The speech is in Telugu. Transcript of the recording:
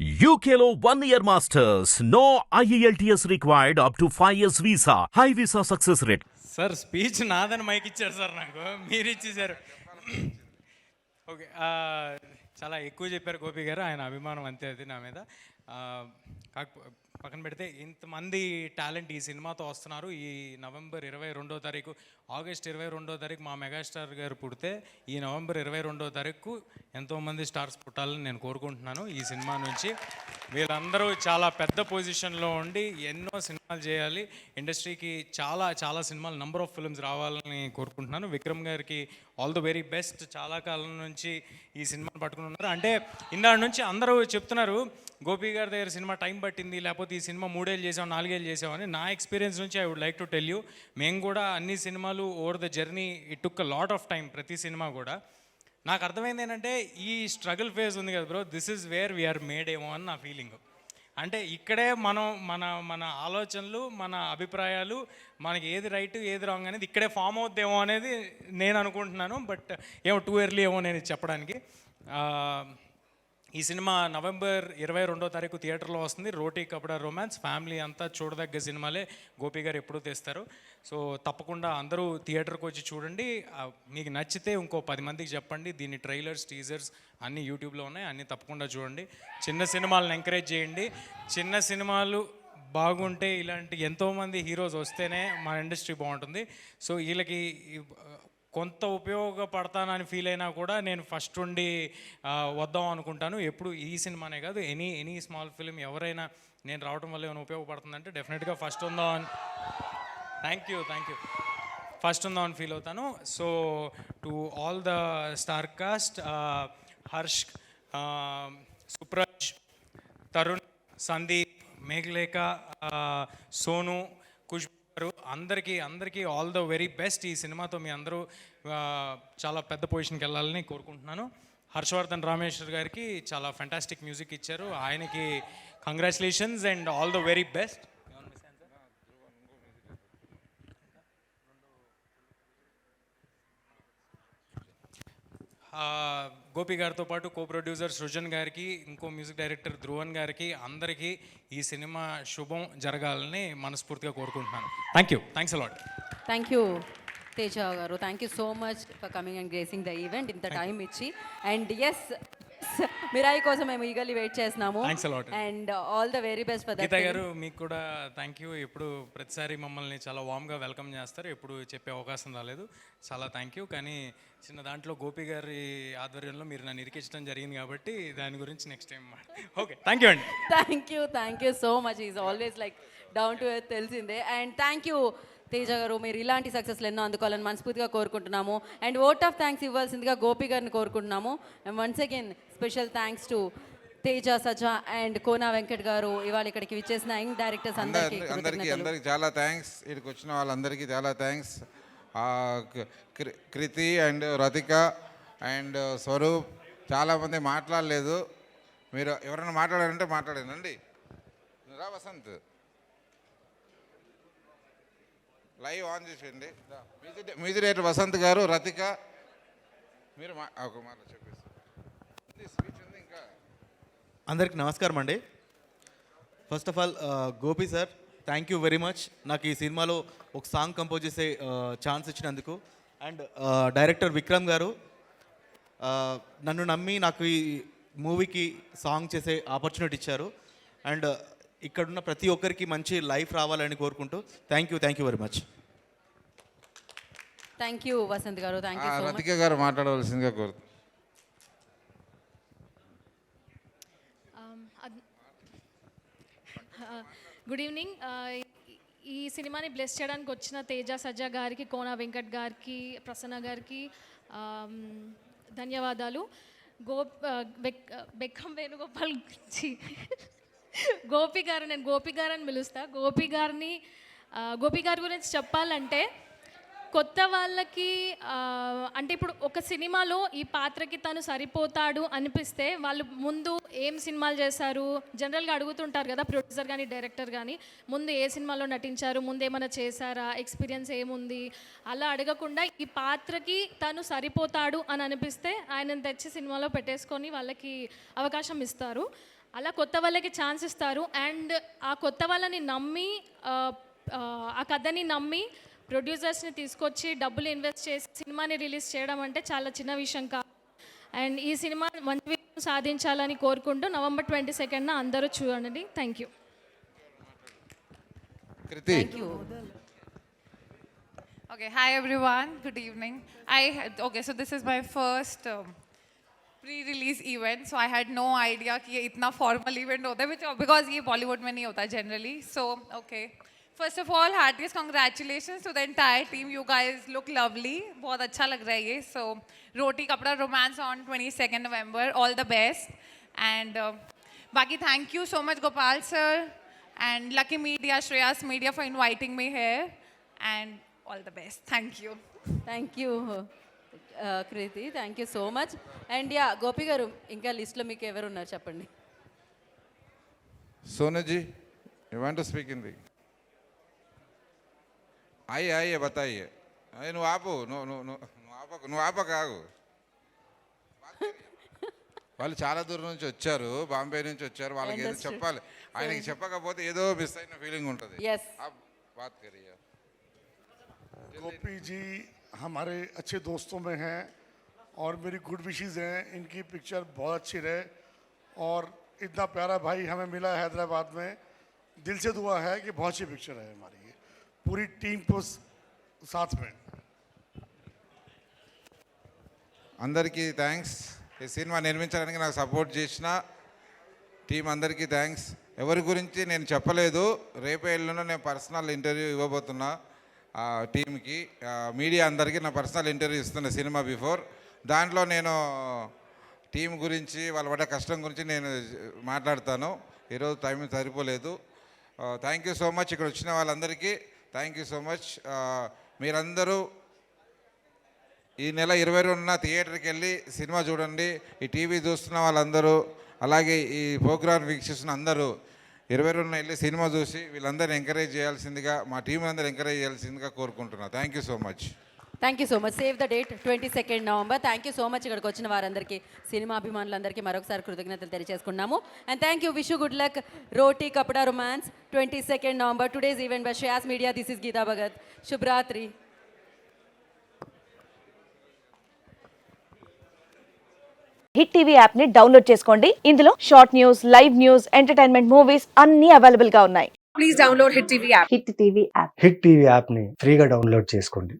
UKLO one year masters. No E IELTS required up to 5 years visa. High visa success rate. Sir speech నాదని మైక్ ఇచ్చారు సార్ నాకు మీరు ఇచ్చేసారు ఓకే ఆ, చాలా ఎక్కువ చెప్పారు గోపి గారు. ఆయన అభిమానం అంతే అది నా మీద. కాక పక్కన పెడితే ఇంతమంది టాలెంట్ ఈ సినిమాతో వస్తున్నారు. ఈ నవంబర్ ఇరవై రెండో తారీఖు ఆగస్ట్ ఇరవై రెండో తారీఖు మా మెగాస్టార్ గారు పుడితే ఈ నవంబర్ ఇరవై రెండో తారీఖు ఎంతోమంది స్టార్స్ పుట్టాలని నేను కోరుకుంటున్నాను. ఈ సినిమా నుంచి వీళ్ళందరూ చాలా పెద్ద పొజిషన్లో ఉండి ఎన్నో సినిమాలు చేయాలి. ఇండస్ట్రీకి చాలా చాలా సినిమాలు నంబర్ ఆఫ్ ఫిల్మ్స్ రావాలని కోరుకుంటున్నాను. విక్రమ్ గారికి ఆల్ ద వెరీ బెస్ట్. చాలా కాలం నుంచి ఈ సినిమాను పట్టుకుని ఉన్నారు. అంటే ఇందాడి నుంచి అందరూ చెప్తున్నారు గోపి గారి దగ్గర సినిమా టైం పట్టింది లేకపోతే ఈ సినిమా మూడేళ్ళు చేసాం నాలుగేళ్ళు చేసామని నా ఎక్స్పీరియన్స్ నుంచి I would like to tell you మేము కూడా అన్ని సినిమాలు over the journey it took lot of time ప్రతి సినిమా కూడా. నాకు అర్థమైంది ఏంటంటే ఈ స్ట్రగుల్ ఫేజ్ ఉంది కదా bro this is where we are made ఏమో అని నా ఫీలింగ్. అంటే ఇక్కడే మనం మన మన ఆలోచనలు మన అభిప్రాయాలు మనకి ఏది రైట్ ఏది రాంగ్ అనేది ఇక్కడే ఫామ్ అవుద్దేమో అనేది నేను అనుకుంటున్నాను. బట్ ఏమో టూ ఇయర్లీ ఏమో నేను చెప్పడానికి. ఈ సినిమా నవంబర్ ఇరవై రెండో తారీఖు థియేటర్లో వస్తుంది. రోటీ కపడా రొమాన్స్. ఫ్యామిలీ అంతా చూడదగ్గ సినిమాలే గోపి గారు ఎప్పుడూ తెస్తారు. సో తప్పకుండా అందరూ థియేటర్కి వచ్చి చూడండి. మీకు నచ్చితే ఇంకో పది మందికి చెప్పండి. దీని ట్రైలర్స్ టీజర్స్ అన్నీ యూట్యూబ్లో ఉన్నాయి. అన్నీ తప్పకుండా చూడండి. చిన్న సినిమాలను ఎంకరేజ్ చేయండి. చిన్న సినిమాలు బాగుంటే ఇలాంటి ఎంతోమంది హీరోస్ వస్తేనే మన ఇండస్ట్రీ బాగుంటుంది. సో వీళ్ళకి కొంత ఉపయోగపడతానని ఫీల్ అయినా కూడా నేను ఫస్ట్ ఉండి వద్దాం అనుకుంటాను. ఎప్పుడు ఈ సినిమానే కాదు ఎనీ ఎనీ స్మాల్ ఫిలిం ఎవరైనా నేను రావడం వల్ల ఏమైనా ఉపయోగపడుతుందంటే డెఫినెట్గా ఫస్ట్ ఉందాం అని thank you thank you. First ఉందాం అని ఫీల్ అవుతాను. So to all the star cast Harsh Supraj Tarun Sandeep Meghalekha Sonu Kush అందరికీ అందరికీ ఆల్ ద వెరీ బెస్ట్ ఈ సినిమాతో మీ అందరూ చాలా పెద్ద పొజిషన్కి వెళ్ళాలని కోరుకుంటున్నాను. హర్షవర్ధన్ రామేశ్వర్ గారికి చాలా ఫెంటాస్టిక్ మ్యూజిక్ ఇచ్చారు. ఆయనకి congratulations and all the very best Gopi గారితో పాటు కో ప్రొడ్యూసర్ సృజన్ గారికి ఇంకో మ్యూజిక్ డైరెక్టర్ ధ్రువన్ గారికి అందరికీ ఈ సినిమా శుభం జరగాలని మనస్ఫూర్తిగా కోరుకుంటున్నాను. Thank you thanks a lot thank you Teja గారు thank you so much for coming and gracing the event ఇంత టైం ఇచ్చి అండ్ ఎస్ మిరాయి కోసం మేము ఈగల్లీ వెయిట్ చేస్తున్నాము. And all the very best for Geetha గారు మీకు కూడా థ్యాంక్ యూ ఎప్పుడు ప్రతిసారి మమ్మల్ని చాలా వామ్గా వెల్కమ్ చేస్తారు. ఎప్పుడు చెప్పే అవకాశం రాలేదు. చాలా థ్యాంక్ యూ కానీ చిన్న దాంట్లో గోపి గారి ఆధ్వర్యంలో మీరు నన్ను ఇరికించడం జరిగింది కాబట్టి దాని గురించి next time okay thank you అండి. Thank you thank you so much is always like down to earth తెలిసిందే అండ్ థ్యాంక్ యూ తేజ గారు మీరు ఇలాంటి సక్సెస్లు ఎన్నో అందుకోవాలని మనస్ఫూర్తిగా కోరుకుంటున్నాము. అండ్ ఓట్ ఆఫ్ థ్యాంక్స్ ఇవ్వాల్సిందిగా గోపి గారిని కోరుకుంటున్నాము. And once again special thanks to Teja Sajja and Kona Venkat గారు ఇవాళ ఇక్కడికి విచ్చేసిన యంగ్ డైరెక్టర్స్ అందరికీ అందరి- అందరికీ. అందరికీ చాలా థ్యాంక్స్ ఇక్కడికి వచ్చిన వాళ్ళందరికీ చాలా thanks Kriti and Ratika and Swaroop చాలామంది మాట్లాడలేదు. మీరు ఎవరైనా మాట్లాడారంటే మాట్లాడానండి రా వసంత్. లైవ్ ఆన్ చేసేయండి. మ్యూజిరేటర్ వసంత్ గారు రతిక. మీరు మా ఒక మాట చెప్పేసి. ఇంకా. అందరికి నమస్కారం అండి. First of all Gopi sir thank you very much నాకు ఈ సినిమాలో ఒక సాంగ్ కంపోజ్ చేసే ఛాన్స్ ఇచ్చినందుకు. అండ్ డైరెక్టర్ విక్రమ్ గారు నన్ను నమ్మి నాకు ఈ మూవీకి సాంగ్ చేసే ఆపర్చునిటీ ఇచ్చారు. అండ్ ఇక్కడున్న ప్రతి ఒక్కరికి మంచి లైఫ్ రావాలని కోరుకుంటూ thank you thank you very much thank you Vasanth గారు thank you ah, so much Ratika గారు మాట్లాడవలసిందిగా కోరుతున్నాను గుడ్ ఈవినింగ్ ఈ సినిమాని బ్లెస్ చేయడానికి వచ్చిన తేజ సజ్జా గారికి కోన వెంకట్ గారికి ప్రసన్న గారికి um, ధన్యవాదాలు. గో uh, బెక్ బెక్కం వేణుగోపాల్ గురించి. గోపి గారు నేను గోపి గారు అని పిలుస్తా. గోపి గారిని uh, గోపి గారి గురించి చెప్పాలంటే కొత్త వాళ్ళకి అంటే ఇప్పుడు ఒక సినిమాలో ఈ పాత్రకి తను సరిపోతాడు అనిపిస్తే వాళ్ళు ముందు ఏం సినిమాలు చేశారు? జనరల్గా అడుగుతుంటారు కదా ప్రొడ్యూసర్ కానీ డైరెక్టర్ కానీ ముందు ఏ సినిమాలో నటించారు? ముందు ఏమైనా చేశారా? ఎక్స్పీరియన్స్ ఏముంది? అలా అడగకుండా ఈ పాత్రకి తను సరిపోతాడు అని అనిపిస్తే ఆయనను తెచ్చి సినిమాలో పెట్టేసుకొని వాళ్ళకి అవకాశం ఇస్తారు. అలా కొత్త వాళ్ళకి ఛాన్స్ ఇస్తారు. అండ్ ఆ కొత్త వాళ్ళని నమ్మి ఆ కథని నమ్మి ప్రొడ్యూసర్స్ని తీసుకొచ్చి డబ్బులు ఇన్వెస్ట్ చేసి సినిమాని రిలీజ్ చేయడం అంటే చాలా చిన్న విషయం కాదు అండ్ ఈ సినిమా మంచి విజయం సాధించాలని కోరుకుంటూ నవంబర్ ట్వంటీ సెకండ్న అందరూ చూడండి thank you Kriti thank you Okay, hi everyone. Good evening. I had, okay, so this is my first um, pre-release event, so I had no idea कि ये इतना formal event होता है, which because ये Bollywood में नहीं होता generally. So okay. First of all, heartiest congratulations to the entire team. You guys look lovely. बहुत अच्छा लग रहा है ये. So Roti Kapda Romance on 22nd November. All the best. And uh, बाकी thank you so much Gopal sir and Lucky Media, Shreyas Media for inviting me here. And all the best. Thank you. Thank you Kriti thank you so much and yeah Gopi garu ఇంకా లిస్ట్లో మీకు ఎవరు ఉన్నారు చెప్పండి Sonu ji you want to speak Hindi आइए आइए बताइए अरे నువ్వు ఆపు నువ్వు నువ్వు నువ్వు నువ్వు ఆపకు నువ్వు ఆపకు ఆగు వాళ్ళు చాలా దూరం నుంచి వచ్చారు బాంబే నుంచి వచ్చారు వాళ్ళకి ఏదో Understood. చెప్పాలి ఆయనకి చెప్పకపోతే ఏదో మిస్ అయిన ఫీలింగ్ ఉంటుంది Yes. आप बात करिए गोपी जी हमारे अच्छे दोस्तों में हैं और मेरी गुड विशेस हैं इनकी पिक्चर बहुत अच्छी रहे और इतना प्यारा भाई हमें मिला है हैदराबाद में दिल से दुआ है कि बहुत अच्छी पिक्चर है हमारी ये पूरी टीम को स- साथ में అందరికీ థ్యాంక్స్ ఈ సినిమా నిర్మించడానికి నాకు సపోర్ట్ చేసిన టీం అందరికీ థ్యాంక్స్ ఎవరి గురించి నేను చెప్పలేదు రేపే ఎల్లుండో నేను పర్సనల్ ఇంటర్వ్యూ ఇవ్వబోతున్నా ఆ టీంకి ఆ, మీడియా అందరికీ నా పర్సనల్ ఇంటర్వ్యూ ఇస్తున్న సినిమా బిఫోర్ దాంట్లో నేను టీం గురించి వాళ్ళ పడ్డ కష్టం గురించి నేను మాట్లాడతాను ఈరోజు టైం సరిపోలేదు థ్యాంక్ యూ సో మచ్ ఇక్కడ వచ్చిన వాళ్ళందరికీ థ్యాంక్ యూ సో మచ్ మీరందరూ ఈ నెల ఇరవై రెండున థియేటర్కి వెళ్ళి సినిమా చూడండి. ఈ టీవీ చూస్తున్న వాళ్ళందరూ అలాగే ఈ ప్రోగ్రామ్ వీక్షిస్తున్న అందరూ ఇరవై రెండున వెళ్ళి సినిమా చూసి వీళ్ళందరినీ ఎంకరేజ్ చేయాల్సిందిగా మా టీం అందరూ ఎంకరేజ్ చేయాల్సిందిగా కోరుకుంటున్నా. Thank you so much thank you so much save the date twenty second November thank you so much ఇక్కడికి వచ్చిన వారందరికీ సినిమా అభిమానులందరికీ మరొకసారి కృతజ్ఞతలు తెలియజేసుకున్నాము. And thank you wish good luck Roti Kapda Romance twenty second November today's event by Shreyas Media this is Geetha Bhagat శుభరాత్రి Hit TV యాప్ని డౌన్లోడ్ చేసుకోండి. ఇందులో short news live news entertainment movies అన్ని అవైలబుల్గా ఉన్నాయి. హిట్ టీవీ యాప్ని ఫ్రీగా డౌన్లోడ్ చేసుకోండి.